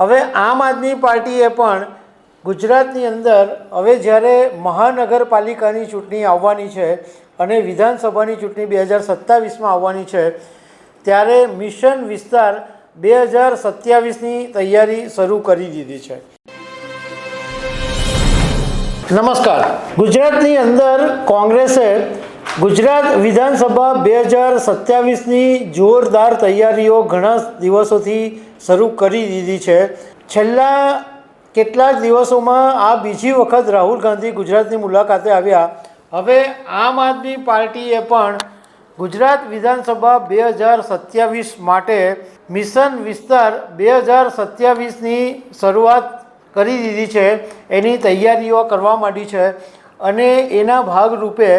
હવે આમ આદમી પાર્ટીએ પણ ગુજરાતની અંદર હવે જ્યારે મહાનગરપાલિકાની ચૂંટણી આવવાની છે અને વિધાનસભાની ચૂંટણી બે હજાર સત્તાવીસમાં આવવાની છે, ત્યારે મિશન વિસ્તાર બે હજાર સત્યાવીસની તૈયારી શરૂ કરી દીધી છે. નમસ્કાર. ગુજરાતની અંદર કોંગ્રેસે ગુજરાત વિધાનસભા બે હજાર સત્યાવીસની જોરદાર તૈયારીઓ ઘણા દિવસોથી શરૂ કરી દીધી છે. છેલ્લા કેટલાક દિવસોમાં આ બીજી વખત રાહુલ ગાંધી ગુજરાતની મુલાકાતે આવ્યા. હવે આમ આદમી પાર્ટીએ પણ ગુજરાત વિધાનસભા બે હજાર સત્યાવીસ માટે મિશન વિસ્તાર બે હજાર સત્યાવીસની શરૂઆત કરી દીધી છે. એની તૈયારીઓ કરવા માંડી છે અને એના ભાગરૂપે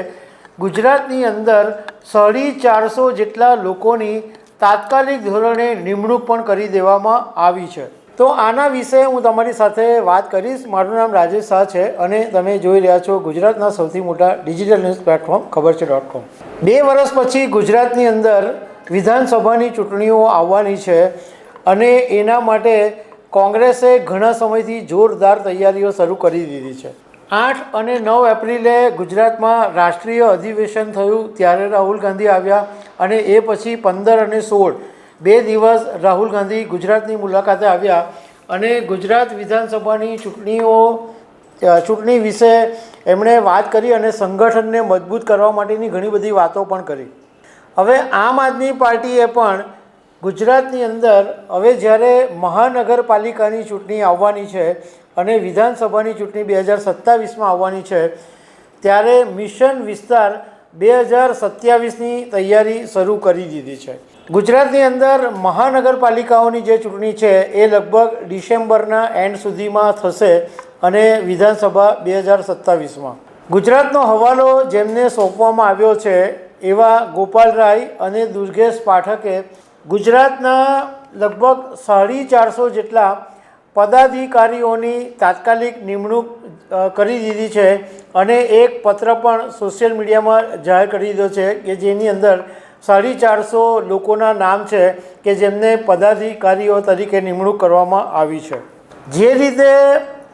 ગુજરાતની અંદર સાડી ચારસો જેટલા લોકોની તાત્કાલિક ધોરણે નિમણૂક પણ કરી દેવામાં આવી છે. તો આના વિશે હું તમારી સાથે વાત કરીશ. મારું નામ રાજેશ શાહ છે અને તમે જોઈ રહ્યા છો ગુજરાતના સૌથી મોટા ડિજિટલ ન્યૂઝ પ્લેટફોર્મ ખબર છે ડોટ કોમ. બે વર્ષ પછી ગુજરાતની અંદર વિધાનસભાની ચૂંટણીઓ આવવાની છે અને એના માટે કોંગ્રેસે ઘણા સમયથી જોરદાર તૈયારીઓ શરૂ કરી દીધી છે. આઠ અને નવ એપ્રિલે ગુજરાતમાં રાષ્ટ્રીય અધિવેશન થયું, ત્યારે રાહુલ ગાંધી આવ્યા અને એ પછી પંદર અને સોળ. બે દિવસ રાહુલ ગાંધી ગુજરાતની મુલાકાતે આવ્યા અને ગુજરાત વિધાનસભાની ચૂંટણીઓ ચૂંટણી વિશે એમણે વાત કરી અને સંગઠનને મજબૂત કરવા માટેની ઘણી બધી વાતો પણ કરી. હવે આમ આદમી પાર્ટીએ પણ ગુજરાતની અંદર, હવે જ્યારે મહાનગરપાલિકાની ચૂંટણી આવવાની છે અને વિધાનસભાની ચૂંટણી બે હજાર સત્તાવીસમાં આવવાની છે, ત્યારે મિશન વિસ્તાર બે હજાર સત્યાવીસની તૈયારી શરૂ કરી દીધી છે. ગુજરાતની અંદર મહાનગરપાલિકાઓની જે ચૂંટણી છે, એ લગભગ ડિસેમ્બરના એન્ડ સુધીમાં થશે અને વિધાનસભા બે હજાર સત્તાવીસમાં. ગુજરાતનો હવાલો જેમને સોંપવામાં આવ્યો છે, એવા ગોપાલ રાય અને દુર્ગેશ પાઠકે ગુજરાતના લગભગ સાડી ચારસો જેટલા પદાધિકારીઓની તાત્કાલિક નિમણૂક કરી દીધી છે અને એક પત્ર પણ સોશિયલ મીડિયામાં જાહેર કરી દીધો છે કે જેની અંદર સાડી ચારસો લોકોના નામ છે કે જેમને પદાધિકારીઓ તરીકે નિમણૂક કરવામાં આવી છે. જે રીતે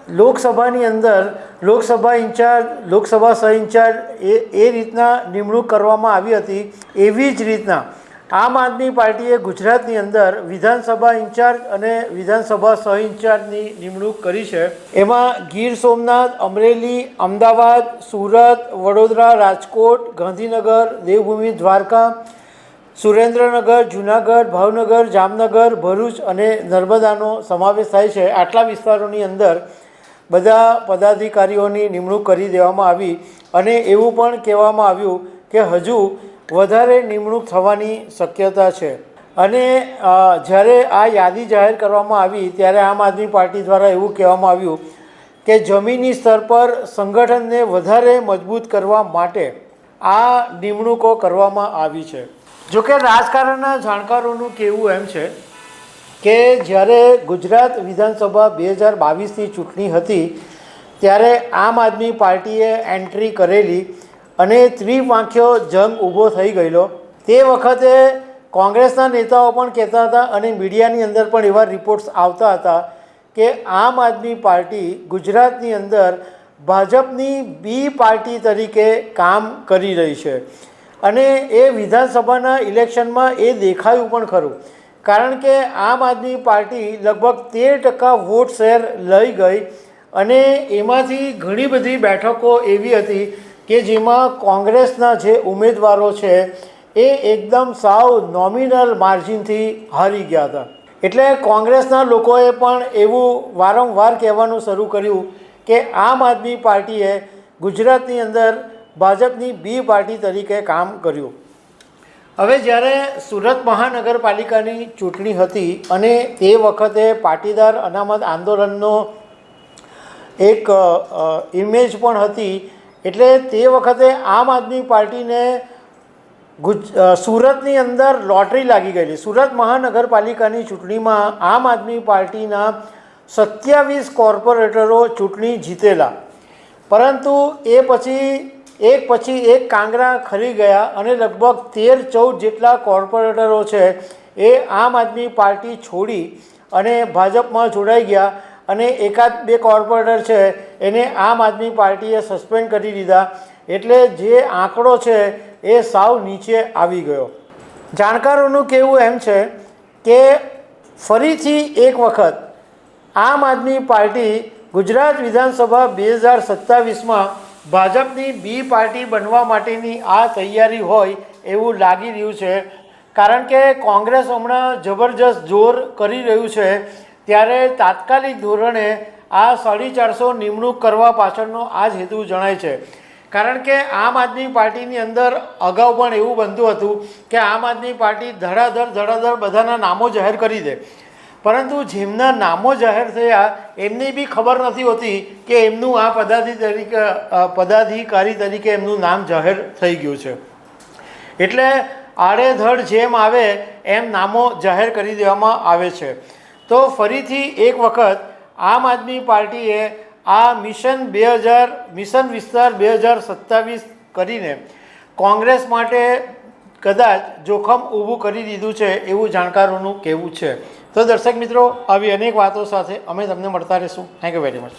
લોકસભાની અંદર લોકસભા ઇન્ચાર્જ, લોકસભા સહ ઇન્ચાર્જ એ એ રીતના નિમણૂક કરવામાં આવી હતી એવી જ રીતના આમ આદમી પાર્ટીએ ગુજરાતની અંદર વિધાનસભા ઇન્ચાર્જ અને વિધાનસભા સહ ઇન્ચાર્જની નિમણૂક કરી છે. એમાં ગીર સોમનાથ, અમરેલી, અમદાવાદ, સુરત, વડોદરા, રાજકોટ, ગાંધીનગર, દેવભૂમિ, દ્વારકા, સુરેન્દ્રનગર, જુનાગઢ, ભાવનગર, જામનગર, ભરૂચ અને નર્મદાનો સમાવેશ થાય છે. આટલા વિસ્તારોની અંદર બધા પદાધિકારીઓની નિમણૂક કરી દેવામાં આવી અને એવું પણ કહેવામાં આવ્યું કે હજુ વધારે નિમણૂક થવાની શક્યતા છે. અને જ્યારે આ યાદી જાહેર કરવામાં આવી, ત્યારે આમ આદમી પાર્ટી દ્વારા એવું કહેવામાં આવ્યું કે જમીની સ્તર પર સંગઠનને વધારે મજબૂત કરવા માટે આ નિમણૂકો કરવામાં આવી છે. જોકે રાજકારણના જાણકારોનું કહેવું એમ છે કે જ્યારે ગુજરાત વિધાનસભા બે હજાર બાવીસની ચૂંટણી હતી, ત્યારે આમ આદમી પાર્ટીએ એન્ટ્રી કરેલી અને ત્રિવાંખ્યો જંગ ઊભો થઈ ગયેલો. તે વખતે કોંગ્રેસના નેતાઓ પણ કહેતા હતા અને મીડિયાની અંદર પણ એવા રિપોર્ટ્સ આવતા હતા કે આમ આદમી પાર્ટી ગુજરાતની અંદર ભાજપની બી પાર્ટી તરીકે કામ કરી રહી છે. અને એ વિધાનસભાના ઇલેક્શનમાં એ દેખાયું પણ ખરું. કારણ કે આમ આદમી પાર્ટી લગભગ તેર ટકા વોટ શેર લઈ ગઈ અને એમાંથી ઘણી બધી બેઠકો એવી હતી કે જેમાં કોંગ્રેસના જે ઉમેદવારો છે, એ એકદમ સાવ નોમિનલ માર્જિનથી હારી ગયા હતા. એટલે કોંગ્રેસના લોકોએ પણ એવું વારંવાર કહેવાનું શરૂ કર્યું કે આમ આદમી પાર્ટીએ ગુજરાતની અંદર ભાજપની બી પાર્ટી તરીકે કામ કર્યું. હવે જ્યારે સુરત મહાનગરપાલિકાની ચૂંટણી હતી અને તે વખતે પાટીદાર અનામત આંદોલનનો એક ઇમેજ પણ હતી એટલે તે વખતે આમ આદમી પાર્ટીને ગુજ સુરતની અંદર લોટરી લાગી ગયેલી. સુરત મહાનગરપાલિકાની ચૂંટણીમાં આમ આદમી પાર્ટીના સત્યાવીસ કોર્પોરેટરો ચૂંટણી જીતેલા. પરંતુ એ પછી, એક પછી એક કાંગરા ખરી ગયા અને લગભગ તેર ચૌદ જેટલા કોર્પોરેટરો છે એ આમ આદમી પાર્ટી છોડી અને ભાજપમાં જોડાઈ ગયા. અને એકાદ બે કોર્પોરેટર છે, એને આમ આદમી પાર્ટીએ સસ્પેન્ડ કરી દીધા. એટલે જે આંકડો છે, એ સાવ નીચે આવી ગયો. જાણકારોનું કહેવું એમ છે કે ફરીથી એક વખત આમ આદમી પાર્ટી ગુજરાત વિધાનસભા બે હજાર સત્તાવીસમાં ભાજપની બી પાર્ટી બનવા માટેની આ તૈયારી હોય એવું લાગી રહ્યું છે. કારણ કે કોંગ્રેસ હમણાં જબરજસ્ત જોર કરી રહ્યું છે. ત્યારે તાત્કાલિક ધોરણે આ સાડી ચારસો નિમણૂક કરવા પાછળનો આ જ હેતુ જણાય છે. કારણ કે આમ આદમી પાર્ટીની અંદર અગાઉ પણ એવું બનતું હતું કે આમ આદમી પાર્ટી ધડાધડ ધડાધડ બધાના નામો જાહેર કરી દે. પરંતુ જેમના નામો જાહેર થયા, એમની બી ખબર નથી હોતી કે એમનું આ પદાધિ તરીકે પદાધિકારી તરીકે એમનું નામ જાહેર થઈ ગયું છે. એટલે આડેધડ જેમ આવે, એમ નામો જાહેર કરી દેવામાં આવે છે. તો ફરીથી એક વખત આમ આદમી પાર્ટીએ આ મિશન બે હજાર, મિશન વિસ્તાર બે હજાર સત્તાવીસ કરીને કોંગ્રેસ માટે કદાચ જોખમ ઊભું કરી દીધું છે એવું જાણકારોનું કહેવું છે. તો દર્શક મિત્રો, આવી અનેક વાતો સાથે અમે તમને મળતા રહીશું. Thank you very much